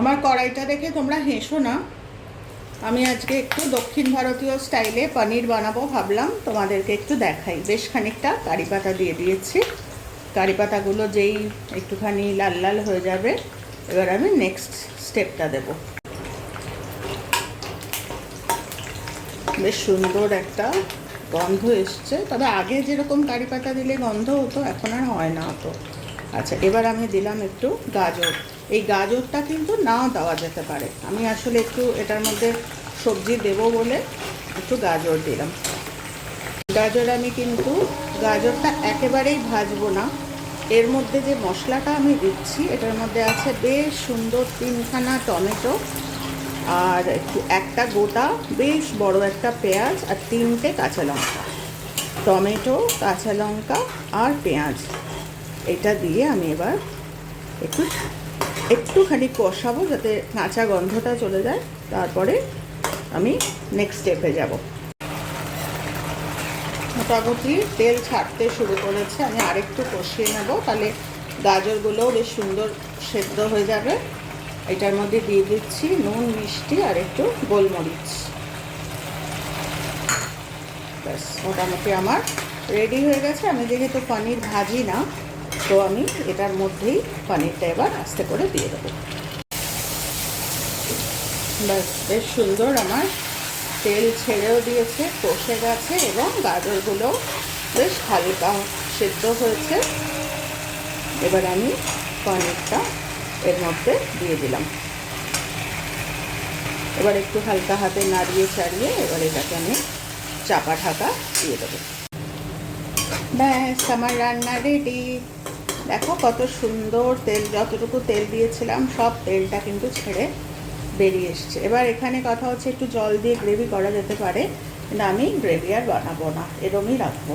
আমার কড়াইটা দেখে তোমরা হেসো না। আমি আজকে একটু দক্ষিণ ভারতীয় স্টাইলে পনির বানাবো ভাবলাম, তোমাদেরকে একটু দেখাই। বেশ খানিকটা কারি পাতা দিয়ে দিয়েছি। কারি পাতাগুলো যেই একটুখানি লাল লাল হয়ে যাবে, এবার আমি নেক্সট স্টেপটা দেব। বেশ সুন্দর একটা গন্ধ এসছে। তবে আগে যেরকম কারি পাতা দিলে গন্ধ হতো, এখন আর হয় না অত। আচ্ছা এবার আমি দিলাম একটু গাজর। এই গাজরটা কিন্তু নাও দেওয়া যেতে পারে। আমি আসলে একটু এটার মধ্যে সবজি দেব বলে একটু গাজর দিলাম। গাজর আমি কিন্তু, গাজরটা একেবারেই ভাজবো না। এর মধ্যে যে মশলাটা আমি দিচ্ছি, এটার মধ্যে আছে বেশ সুন্দর তিনখানা টমেটো আর একটু একটা গোটা, বেশ বড় একটা পেঁয়াজ আর তিনটে কাঁচা লঙ্কা। টমেটো, কাঁচা লঙ্কা আর পেঁয়াজ। এটা দিয়ে আমি এবার একটু একটুখানি কষাবো যাতে কাঁচা গন্ধটা চলে যায়। তারপরে আমি নেক্সট স্টেপে যাব। মোটামুটি তেল ছাড়তে শুরু করেছে। আমি আরেকটু কষিয়ে নেব। তাহলে গাজরগুলোও বেশ সুন্দর সেদ্ধ হয়ে যাবে। এটার মধ্যে দিয়ে দিচ্ছি নুন, মিষ্টি আর একটু গোলমরিচ। ব্যাস, মোটামুটি আমার রেডি হয়ে গেছে। আমি যেহেতু পনির ভাজি না তো আমি এটার মধ্যেই পানিরটা এবার আস্তে করে দিয়ে দেবো। ব্যাস, বেশ সুন্দর আমার তেল ছেড়েও দিয়েছে, কষে গেছে এবং গাজরগুলো বেশ হালকা সেদ্ধ হয়েছে। এবার আমি পনিরটা এর মধ্যে দিয়ে দিলাম। এবার একটু হালকা হাতে নাড়িয়ে চাড়িয়ে এবার এটাকে আমি চাপা ঢাকা দিয়ে দেবো। ব্যাস, আমার রান্না রেডি দেখো কত সুন্দর তেল, যতটুকু তেল দিয়েছিলাম, সব তেলটা কিন্তু ছেড়ে বেরিয়ে এসছে। এবার এখানে কথা হচ্ছে, একটু জল দিয়ে গ্রেভি করা যেতে পারে, কিন্তু আমি গ্রেভি আর বানাবো না, এরমই রাখব।